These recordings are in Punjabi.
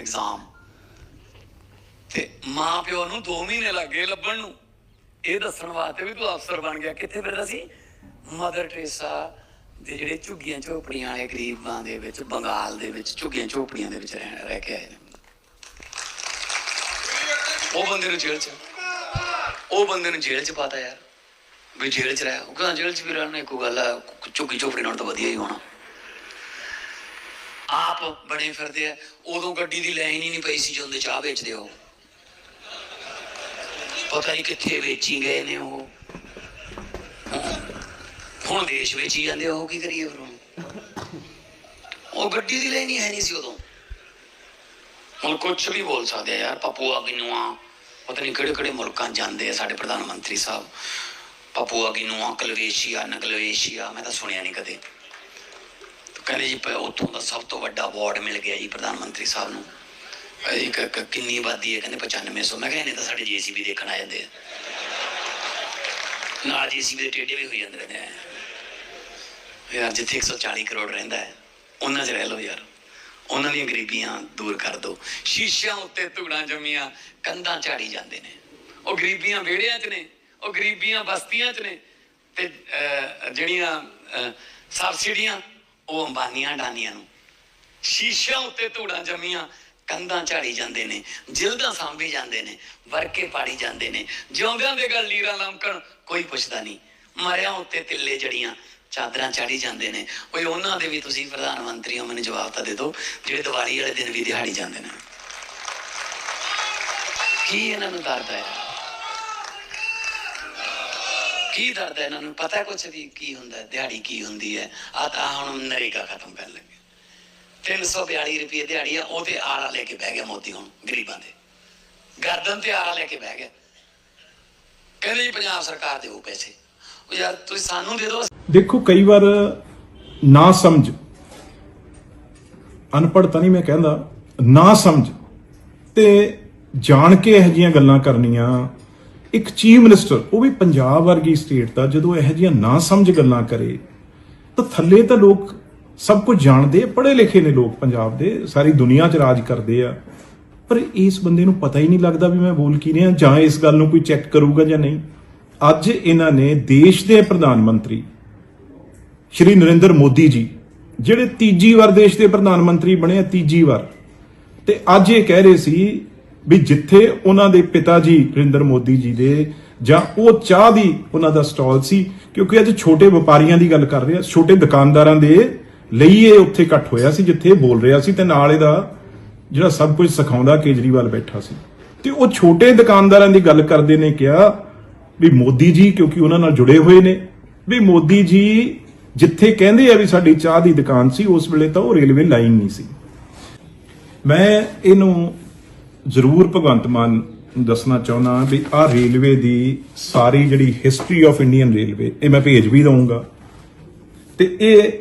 ਐਗਜ਼ਾਮ ਤੇ ਮਾਂ ਪਿਓ ਨੂੰ 2 ਮਹੀਨੇ ਲੱਗੇ ਲੱਭਣ ਨੂੰ। ਇਹ ਦੱਸਣ ਵਾਸਤੇ ਵੀ ਤੂੰ ਅਫਸਰ ਬਣ ਗਿਆ। ਕਿੱਥੇ ਫਿਰਦਾ ਸੀ? ਮਦਰ ਟਰੇਸਾ ਦੇ ਜਿਹੜੇ ਝੁੱਗੀਆਂ ਝੋਪੜੀਆਂ ਵਾਲੇ ਗਰੀਬਾਂ ਦੇ ਵਿੱਚ, ਬੰਗਾਲ ਦੇ ਵਿੱਚ, ਝੁੱਗੀਆਂ ਝੋਪੜੀਆਂ ਦੇ ਵਿੱਚ ਰਹਿ ਰਹਿ ਕੇ ਆਏ ਨੇ। ਉਹ ਬੰਦੇ ਨੂੰ ਜੇਲ੍ਹ 'ਚ ਉਹ ਬੰਦੇ ਨੂੰ ਜੇਲ੍ਹ 'ਚ ਪਾਤਾ ਯਾਰ। ਵੀ ਜੇਲ੍ਹ 'ਚ ਰਹਿ। ਉਹ ਕਹਿੰਦਾ ਜੇਲ੍ਹ 'ਚ ਵੀ ਰਹਿਣਾ ਇੱਕੋ ਗੱਲ ਆ, ਝੁੱਗੀ ਝੋਪੜੀ ਨਾਲ ਤਾਂ ਵਧੀਆ ਹੀ ਹੋਣਾ। ਆਪ ਬਣੇ ਫਿਰਦੇ ਆ, ਉਦੋਂ ਗੱਡੀ ਦੀ ਲਾਈਨ ਹੀ ਨਹੀਂ ਪਈ ਸੀ ਜਦੋਂ ਚਾਹ ਵੇਚਦੇ ਹੋ ਪਤਾ ਨਹੀਂ ਕਿੱਥੇ ਵੇਚੀ ਗਏ ਨੇ ਉਹ। ਹੁਣ ਦੇਸ਼ ਵੇਚੀ ਜਾਂਦੇ ਉਹ ਕੀ ਕਰੀਏ ਫਿਰ ਉਹ ਗੱਡੀ ਦੀ ਲਾਈਨ ਹੀ ਹੈ ਨਹੀਂ ਸੀ ਉਦੋਂ। ਹੁਣ ਕੁਝ ਵੀ ਬੋਲ ਸਕਦੇ ਆ ਯਾਰ ਪਪੂਆ ਗਿਨੂਆ ਪਤਾ ਨਹੀਂ ਕਿਹੜੇ ਕਿਹੜੇ ਮੁਲਕਾਂ ਜਾਂਦੇ ਆ ਸਾਡੇ ਪ੍ਰਧਾਨ ਮੰਤਰੀ ਸਾਹਿਬ। ਪਪੂਆ ਗਿਨੂਆ ਕਲਵੇਸ਼ੀਆ ਨਗਲਵੇਸ਼ੀਆ ਮੈਂ ਤਾਂ ਸੁਣਿਆ ਨਹੀਂ ਕਦੇ। ਕਹਿੰਦੇ ਜੀ ਉੱਥੋਂ ਦਾ ਸਭ ਤੋਂ ਵੱਡਾ ਅਵਾਰਡ ਮਿਲ ਗਿਆ ਜੀ ਪ੍ਰਧਾਨ ਮੰਤਰੀ ਸਾਹਿਬ ਨੂੰ। ਇੱਕ ਕਿੰਨੀ ਆਬਾਦੀ ਹੈ ਕਹਿੰਦੇ 9500 ਮੈਂ ਕਿਹਾ ਤਾਂ ਸਾਡੇ ਜੀਸੀਬੀ ਦੇਖਣ ਆ ਜਾਂਦੇ ਆ। ਨਾਲ ਜੀਸੀਬੀ ਦੇ ਟੇਡੇ ਵੀ ਹੋਈ ਜਾਂਦੇ ਰਹਿੰਦੇ ਯਾਰ, ਜਿੱਥੇ 140 ਕਰੋੜ ਰਹਿੰਦਾ ਹੈ, ਉਹਨਾਂ 'ਚ ਰਹਿ ਲਓ ਯਾਰ। ਉਹਨਾਂ ਦੀਆਂ ਗਰੀਬੀਆਂ ਦੂਰ ਕਰ ਦਿਓ। ਸ਼ੀਸ਼ਿਆਂ ਉੱਤੇ ਧੂੜਾਂ ਜੰਮੀਆਂ, ਕੰਧਾਂ ਝਾੜੀ ਜਾਂਦੇ ਨੇ। ਉਹ ਗਰੀਬੀਆਂ ਵਿਹੜਿਆਂ 'ਚ ਨੇ, ਉਹ ਗਰੀਬੀਆਂ ਬਸਤੀਆਂ 'ਚ ਨੇ। ਤੇ ਜਿਹੜੀਆਂ ਸਬਸਿਡੀਆਂ ਉਹ ਅੰਬਾਨੀਆਂ ਡਾਨੀਆਂ ਨੂੰ। ਸ਼ੀਸ਼ਿਆਂ ਉੱਤੇ ਧੂੜਾਂ ਜਮੀਆਂ, ਕੰਧਾਂ ਝਾੜੀ ਜਾਂਦੇ ਨੇ ਜਿਲਦਾਂ ਸਾਂਭੀ ਜਾਂਦੇ ਨੇ, ਵਰਕੇ ਪਾੜੀ ਜਾਂਦੇ ਨੇ। ਜਿਉਂਦਿਆਂ ਦੇ ਗੱਲ ਲੀਰਾਂ ਲਮਕਣ ਕੋਈ ਪੁੱਛਦਾ ਨਹੀਂ। ਮਰਿਆਂ ਉੱਤੇ ਤਿੱਲੇ ਜੜੀਆਂ, ਚਾਦਰਾਂ ਚਾੜੀ ਜਾਂਦੇ ਨੇ। ਓਏ, ਉਹਨਾਂ ਦੇ ਵੀ ਤੁਸੀਂ ਪ੍ਰਧਾਨ ਮੰਤਰੀ ਹੋ ਮੈਨੂੰ ਜਵਾਬ ਤਾਂ ਦੇ ਦਿਓ, ਜਿਹੜੇ ਦੀਵਾਲੀ ਵਾਲੇ ਦਿਨ ਵੀ ਦਿਹਾੜੀ ਜਾਂਦੇ ਨੇ। ਕੀ ਇਹਨਾਂ ਨੂੰ ਦਰਦ ਹੈ? ਕੀ ਦਰਦ ਇਹਨਾਂ ਨੂੰ? ਪਤਾ ਕੁਛ ਵੀ ਕੀ ਹੁੰਦਾ ਦਿਹਾੜੀ ਕੀ ਹੁੰਦੀ ਹੈ? ਆ ਤਾਂ ਹੁਣ ਨਰੇਗਾ ਖਤਮ ਕਰਨ ਲੱਗੇ। 342 ਰੁਪਏ ਦਿਹਾੜੀ ਆ ਉਹਦੇ ਆਲਾ ਲੈ ਕੇ ਬਹਿ ਗਿਆ ਮੋਦੀ ਹੁਣ, ਗਰੀਬਾਂ ਦੇ। ਗਰਦਨ ਤੇ ਆਲਾ ਲੈ ਕੇ ਬਹਿ ਗਿਆ। ਕਹਿੰਦੇ ਪੰਜਾਬ ਸਰਕਾਰ ਦੇ ਉਹ ਪੈਸੇ। ਉਹ ਯਾਰ ਤੁਸੀਂ ਸਾਨੂੰ ਦੇ ਦਿਓ। ਦੇਖੋ, ਕਈ ਵਾਰ ਨਾ ਸਮਝ। ਅਨਪੜ੍ਹ ਤਾਂ ਨਹੀਂ ਮੈਂ ਕਹਿੰਦਾ, ਨਾ ਸਮਝ। ਤੇ ਜਾਣ ਕੇ ਇਹ ਜਿਹੀਆਂ ਗੱਲਾਂ ਕਰਨੀਆਂ ਇੱਕ ਚੀਫ ਮਿਨਿਸਟਰ, ਉਹ ਵੀ ਪੰਜਾਬ ਵਰਗੀ ਸਟੇਟ ਦਾ, ਜਦੋਂ ਇਹੋ ਜਿਹੀਆਂ ਨਾ ਸਮਝ ਗੱਲਾਂ ਕਰੇ, ਤਾਂ ਥੱਲੇ ਤਾਂ ਲੋਕ ਸਭ ਕੁਝ ਜਾਣਦੇ, ਪੜ੍ਹੇ ਲਿਖੇ ਨੇ ਲੋਕ ਪੰਜਾਬ ਦੇ, ਸਾਰੀ ਦੁਨੀਆ 'ਚ ਰਾਜ ਕਰਦੇ ਆ। ਪਰ ਇਸ ਬੰਦੇ ਨੂੰ ਪਤਾ ਹੀ ਨਹੀਂ ਲੱਗਦਾ ਵੀ ਮੈਂ ਬੋਲ ਕੀ ਰਿਹਾ, ਜਾਂ ਇਸ ਗੱਲ ਨੂੰ ਕੋਈ ਚੈੱਕ ਕਰੂਗਾ ਜਾਂ ਨਹੀਂ। ਅੱਜ ਇਹਨਾਂ ਨੇ ਦੇਸ਼ ਦੇ ਪ੍ਰਧਾਨ ਮੰਤਰੀ, ਸ਼੍ਰੀ ਨਰਿੰਦਰ ਮੋਦੀ ਜੀ, ਜਿਹੜੇ ਤੀਜੀ ਵਾਰ ਦੇਸ਼ ਦੇ ਪ੍ਰਧਾਨ ਮੰਤਰੀ ਬਣੇ ਆ, ਤੀਜੀ ਵਾਰ, ਤੇ ਅੱਜ ਇਹ ਕਹਿ ਰਹੇ ਸੀ ਵੀ ਜਿੱਥੇ ਉਹਨਾਂ ਦੇ ਪਿਤਾ ਜੀ ਨਰਿੰਦਰ ਮੋਦੀ ਜੀ ਦੇ, ਜਾਂ ਉਹ ਚਾਹ ਦੀ ਉਹਨਾਂ ਦਾ ਸਟਾਲ ਸੀ, ਕਿਉਂਕਿ ਅੱਜ ਛੋਟੇ ਵਪਾਰੀਆਂ ਦੀ ਗੱਲ ਕਰ ਰਹੇ ਆ ਛੋਟੇ ਦੁਕਾਨਦਾਰਾਂ ਦੇ ਲਈ ਇਹ ਉੱਥੇ ਇਕੱਠ ਹੋਇਆ ਸੀ, ਜਿੱਥੇ ਬੋਲ ਰਿਹਾ ਸੀ, ਤੇ ਨਾਲ ਇਹਦਾ ਜਿਹੜਾ ਸਭ ਕੁਝ ਸਿਖਾਉਂਦਾ ਕੇਜਰੀਵਾਲ ਬੈਠਾ ਸੀ। ਤੇ ਉਹ ਛੋਟੇ ਦੁਕਾਨਦਾਰਾਂ ਦੀ ਗੱਲ ਕਰਦੇ ਨੇ ਕਿਹਾ ਵੀ ਮੋਦੀ ਜੀ, ਕਿਉਂਕਿ ਉਹਨਾਂ ਨਾਲ ਜੁੜੇ ਹੋਏ ਨੇ, ਵੀ ਮੋਦੀ ਜੀ ਜਿੱਥੇ ਕਹਿੰਦੇ ਆ ਵੀ ਸਾਡੀ ਚਾਹ ਦੀ ਦੁਕਾਨ ਸੀ, ਉਸ ਵੇਲੇ ਤਾਂ ਉਹ ਰੇਲਵੇ ਲਾਈਨ ਨਹੀਂ ਸੀ। ਮੈਂ ਇਹਨੂੰ ਜ਼ਰੂਰ ਭਗਵੰਤ ਮਾਨ ਦੱਸਣਾ ਚਾਹੁੰਦਾ ਵੀ ਆਹ ਰੇਲਵੇ ਦੀ ਸਾਰੀ ਜਿਹੜੀ ਹਿਸਟਰੀ ਆਫ ਇੰਡੀਅਨ ਰੇਲਵੇ ਇਹ ਮੈਂ ਭੇਜ ਵੀ ਦਊਂਗਾ। ਤੇ ਇਹ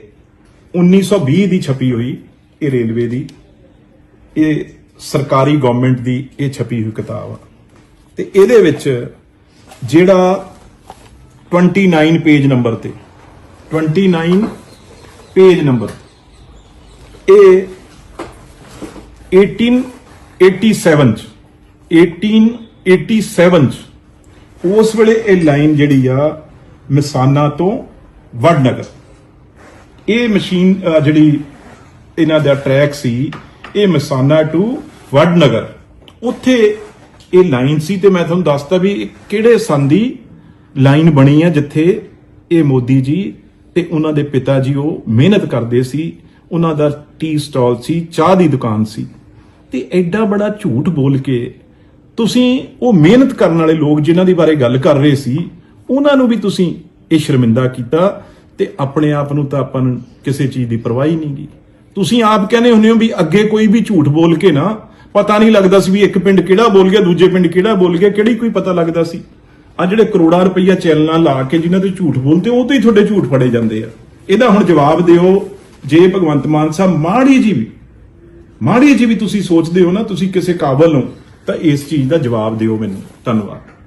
1920 ਦੀ ਛਪੀ ਹੋਈ ਇਹ ਰੇਲਵੇ ਦੀ, ਇਹ ਸਰਕਾਰੀ ਗਵਰਨਮੈਂਟ ਦੀ ਇਹ ਛਪੀ ਹੋਈ ਕਿਤਾਬ ਆ। ਤੇ ਇਹਦੇ ਵਿੱਚ ਜਿਹੜਾ 29 ਪੇਜ ਨੰਬਰ ਤੇ 29 ਪੇਜ ਨੰਬਰ ਇਹ 1887 ਚ 1887 ਚ, ਉਸ ਵੇਲੇ ਇਹ ਲਾਈਨ ਜਿਹੜੀ ਆ ਮਿਸਾਨਾ ਤੋਂ ਵਡਨਗਰ। ਇਹ ਮਸ਼ੀਨ ਜਿਹੜੀ ਇਹਨਾਂ ਦਾ ਟਰੈਕ ਸੀ, ਇਹ ਮਿਸਾਨਾ ਟੂ ਵਡਨਗਰ। ਉੱਥੇ ਇਹ ਲਾਈਨ ਸੀ ਤੇ ਮੈਂ ਤੁਹਾਨੂੰ ਦੱਸਦਾ ਵੀ ਇਹ ਕਿਹੜੇ ਸੰਨ ਦੀ ਲਾਈਨ ਬਣੀ ਆ, ਜਿੱਥੇ ਇਹ ਮੋਦੀ ਜੀ ਤੇ ਉਹਨਾਂ ਦੇ ਪਿਤਾ ਜੀ ਉਹ ਮਿਹਨਤ ਕਰਦੇ ਸੀ, ਉਹਨਾਂ ਦਾ ਟੀ ਸਟਾਲ ਸੀ, ਚਾਹ ਦੀ ਦੁਕਾਨ ਸੀ। ਤੇ ਐਡਾ ਬੜਾ ਝੂਠ ਬੋਲ ਕੇ ਤੁਸੀਂ ਉਹ ਮਿਹਨਤ ਕਰਨ ਵਾਲੇ ਲੋਕ ਜਿਨ੍ਹਾਂ ਦੇ ਬਾਰੇ ਗੱਲ ਕਰ ਰਹੇ ਸੀ, ਉਹਨਾਂ ਨੂੰ ਵੀ ਤੁਸੀਂ ਇਹ ਸ਼ਰਮਿੰਦਾ ਕੀਤਾ ਤੇ ਆਪਣੇ ਆਪ ਨੂੰ ਤਾਂ ਆਪਾਂ ਨੂੰ ਕਿਸੇ ਚੀਜ਼ ਦੀ ਪਰਵਾਹ ਹੀ ਨਹੀਂ ਗੀ। ਤੁਸੀਂ ਆਪ ਕਹਿੰਦੇ ਹੁੰਦੇ ਹੋ ਵੀ ਅੱਗੇ ਕੋਈ ਵੀ ਝੂਠ ਬੋਲ ਕੇ ਨਾ ਪਤਾ ਨਹੀਂ ਲੱਗਦਾ ਸੀ ਵੀ ਇੱਕ ਪਿੰਡ ਕਿਹੜਾ ਬੋਲ ਗਿਆ, ਦੂਜੇ ਪਿੰਡ ਕਿਹੜਾ ਬੋਲ ਗਿਆ, ਕਿਹੜੀ ਕੋਈ ਪਤਾ ਲੱਗਦਾ ਸੀ। ਆ ਜਿਹੜੇ ਕਰੋੜਾਂ ਰੁਪਈਆ ਚੈਨਲਾਂ ਲਾ ਕੇ ਜਿਨ੍ਹਾਂ ਤੇ ਝੂਠ ਬੋਲਦੇ, ਉਹ ਤੇ ਹੀ ਤੁਹਾਡੇ ਝੂਠ ਫੜੇ ਜਾਂਦੇ ਆ। ਇਹਦਾ ਹੁਣ ਜਵਾਬ ਦਿਓ ਜੇ ਭਗਵੰਤ ਮਾਨ ਸਾਹਿਬ ਮਾੜੀ ਜੀ ਵੀ ਮਾੜੀ ਜੀ ਵੀ ਤੁਸੀਂ ਸੋਚਦੇ ਹੋ ਨਾ, ਤੁਸੀਂ ਕਿਸੇ ਕਾਬਲ ਹੋ, ਤਾਂ ਇਸ ਚੀਜ਼ ਦਾ ਜਵਾਬ ਦਿਓ ਮੈਨੂੰ। ਧੰਨਵਾਦ।